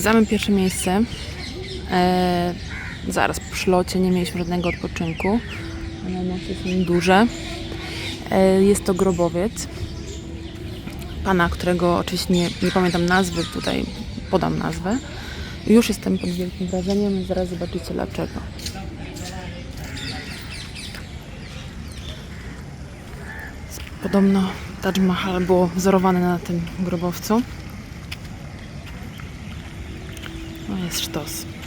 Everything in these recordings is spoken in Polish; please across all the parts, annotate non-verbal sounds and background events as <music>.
Zwiedzamy pierwsze miejsce. E, zaraz po szlocie nie mieliśmy żadnego odpoczynku. Ale noce są duże. E, jest to grobowiec. Pana, którego oczywiście nie, nie pamiętam nazwy, tutaj podam nazwę. Już jestem pod wielkim wrażeniem, zaraz zobaczycie dlaczego. Podobno Taj Mahal było wzorowane na tym grobowcu. No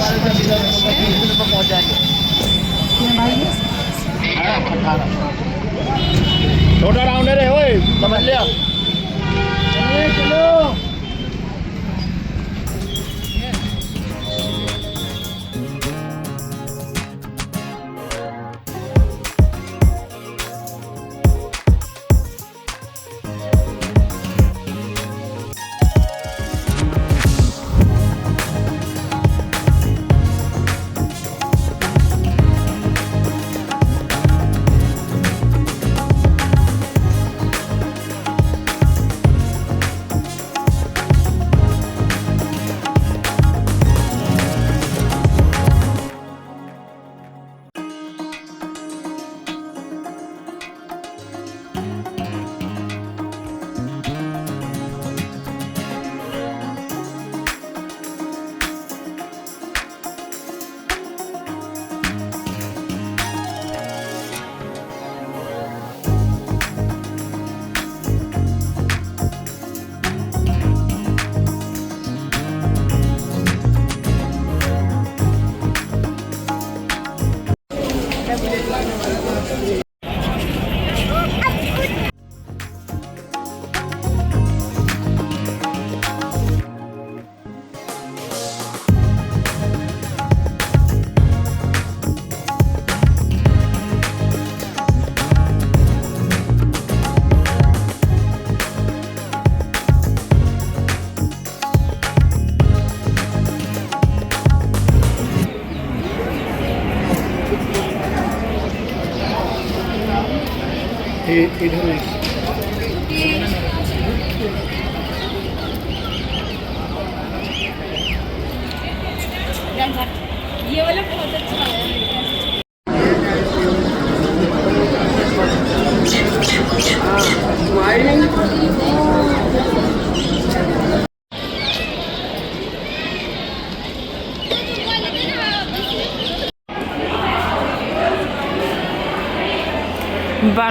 jest sztos. छोटा राउंडर है ओए समझ लिया चलो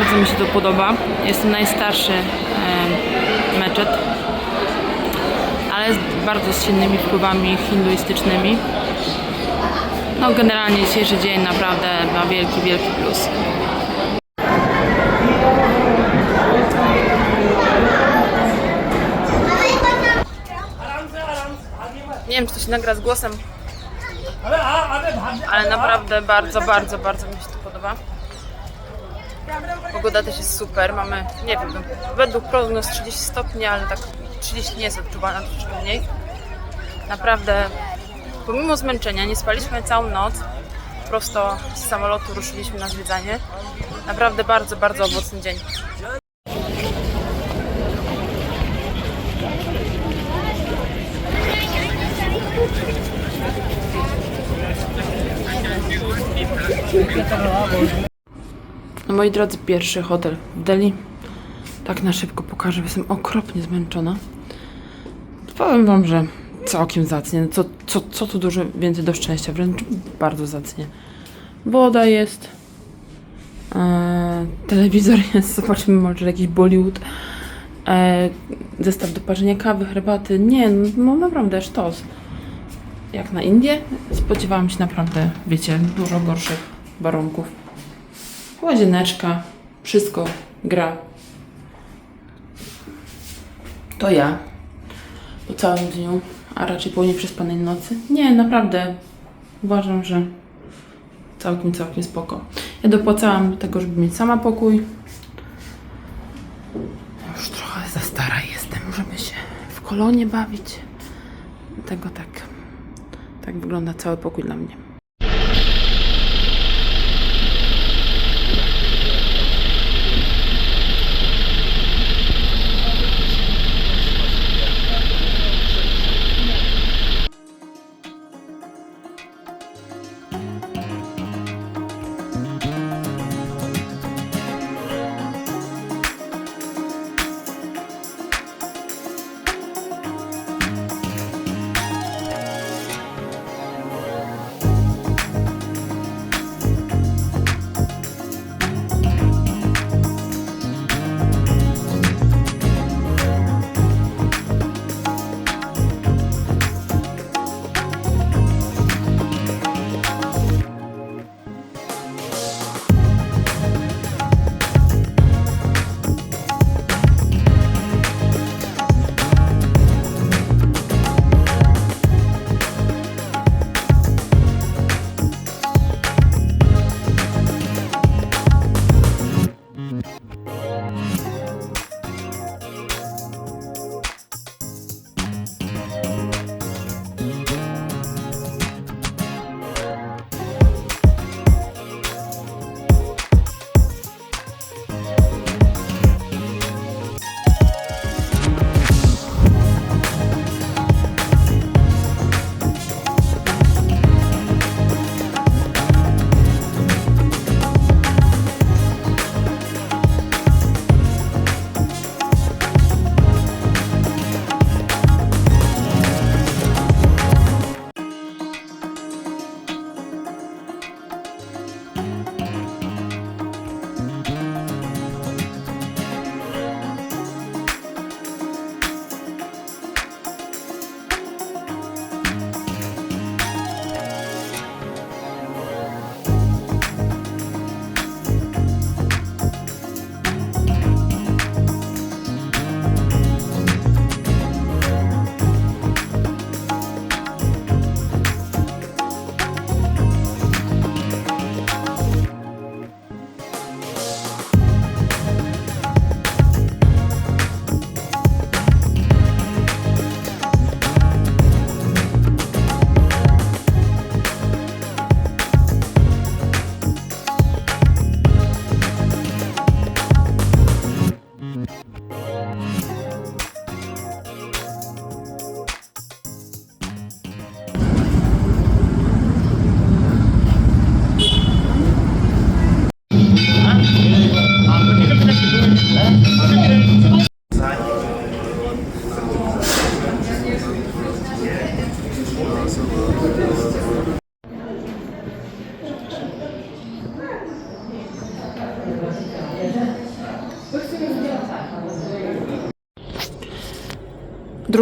Bardzo mi się to podoba. Jest to najstarszy meczet, ale z bardzo silnymi wpływami hinduistycznymi. No generalnie dzisiejszy dzień naprawdę ma wielki, wielki plus. Nie wiem, czy to się nagra z głosem ale naprawdę bardzo, bardzo, bardzo mi się to podoba. Pogoda też jest super, mamy, nie wiem, według prognoz 30 stopni, ale tak 30 nie jest odczuwana, troszeczkę mniej. Naprawdę, pomimo zmęczenia, nie spaliśmy całą noc, prosto z samolotu ruszyliśmy na zwiedzanie. Naprawdę bardzo, bardzo owocny dzień. No moi drodzy, pierwszy hotel w Delhi. Tak na szybko pokażę, bo jestem okropnie zmęczona. Powiem wam, że całkiem zacnie. Co, co, co tu dużo więcej do szczęścia, wręcz bardzo zacnie. Woda jest. E, telewizor <laughs> jest, zobaczymy może jakiś Bollywood. E, zestaw do parzenia kawy, herbaty. Nie, no, no naprawdę sztos. Jak na Indię spodziewałam się naprawdę, wiecie, dużo gorszych warunków. Łazieneczka, wszystko gra. To ja. Po całym dniu, a raczej po nieprzespanej nocy. Nie, naprawdę. Uważam, że całkiem, całkiem spoko. Ja dopłacałam do tego, żeby mieć sama pokój. Już trochę za stara jestem, żeby się w kolonie bawić. Dlatego tak. Tak wygląda cały pokój dla mnie.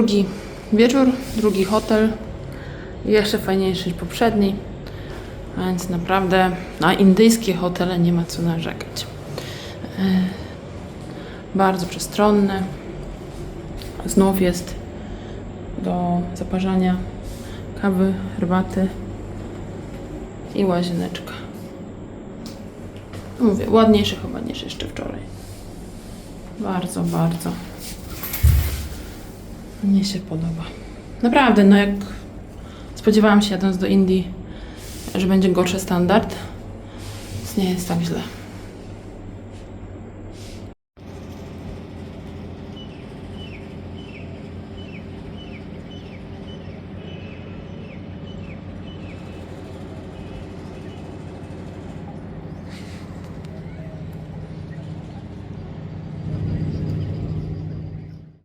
Drugi wieczór, drugi hotel. Jeszcze fajniejszy niż poprzedni. A Więc naprawdę na indyjskie hotele nie ma co narzekać. E, Bardzo przestronne. Znów jest do zaparzania kawy, herbaty. I łazieneczka. Mówię, ładniejsze chyba niż jeszcze wczoraj. Bardzo, bardzo. Mnie się podoba. Naprawdę, no jak spodziewałam się jadąc do Indii, że będzie gorszy standard, więc nie jest tak źle.